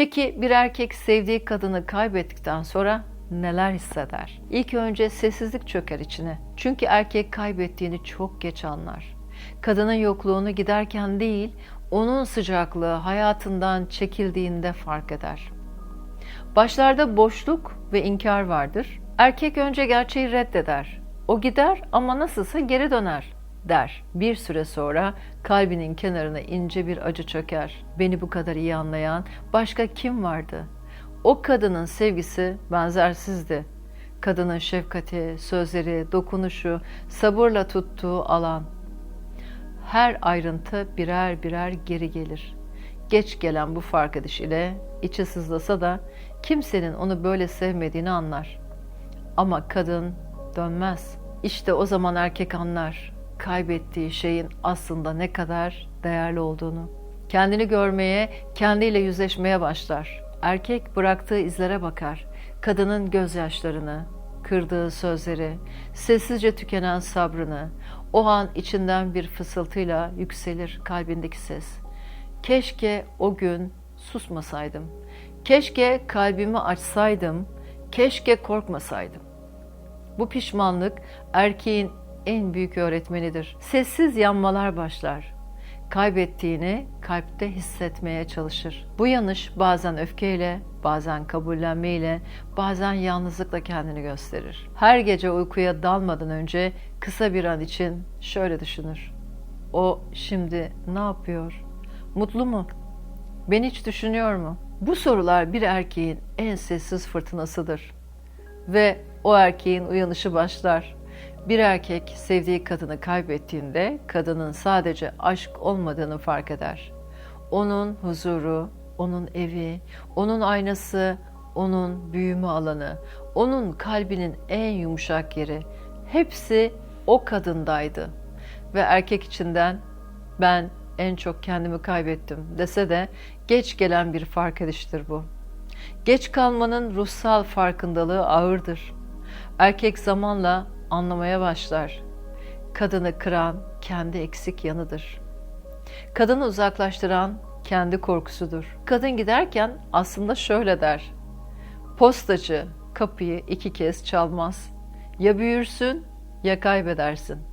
Peki bir erkek sevdiği kadını kaybettikten sonra neler hisseder? İlk önce sessizlik çöker içine. Çünkü erkek kaybettiğini çok geç anlar. Kadının yokluğunu giderken değil, onun sıcaklığı hayatından çekildiğinde fark eder. Başlarda boşluk ve inkar vardır. Erkek önce gerçeği reddeder. O gider ama nasılsa geri döner der. Bir süre sonra kalbinin kenarına ince bir acı çöker. Beni bu kadar iyi anlayan başka kim vardı? O kadının sevgisi benzersizdi. Kadının şefkati, sözleri, dokunuşu, sabırla tuttuğu alan. Her ayrıntı birer birer geri gelir. Geç gelen bu fark ediş ile içi sızlasa da kimsenin onu böyle sevmediğini anlar. Ama kadın dönmez. İşte o zaman erkek anlar kaybettiği şeyin aslında ne kadar değerli olduğunu. Kendini görmeye, kendiyle yüzleşmeye başlar. Erkek bıraktığı izlere bakar. Kadının gözyaşlarını, kırdığı sözleri, sessizce tükenen sabrını, o an içinden bir fısıltıyla yükselir kalbindeki ses. Keşke o gün susmasaydım. Keşke kalbimi açsaydım. Keşke korkmasaydım. Bu pişmanlık erkeğin en büyük öğretmenidir. Sessiz yanmalar başlar. Kaybettiğini kalpte hissetmeye çalışır. Bu yanış bazen öfkeyle, bazen kabullenmeyle, bazen yalnızlıkla kendini gösterir. Her gece uykuya dalmadan önce kısa bir an için şöyle düşünür. O şimdi ne yapıyor? Mutlu mu? Beni hiç düşünüyor mu? Bu sorular bir erkeğin en sessiz fırtınasıdır. Ve o erkeğin uyanışı başlar. Bir erkek sevdiği kadını kaybettiğinde kadının sadece aşk olmadığını fark eder. Onun huzuru, onun evi, onun aynası, onun büyüme alanı, onun kalbinin en yumuşak yeri hepsi o kadındaydı. Ve erkek içinden ben en çok kendimi kaybettim dese de geç gelen bir fark ediştir bu. Geç kalmanın ruhsal farkındalığı ağırdır. Erkek zamanla anlamaya başlar. Kadını kıran kendi eksik yanıdır. Kadını uzaklaştıran kendi korkusudur. Kadın giderken aslında şöyle der. Postacı kapıyı iki kez çalmaz. Ya büyürsün ya kaybedersin.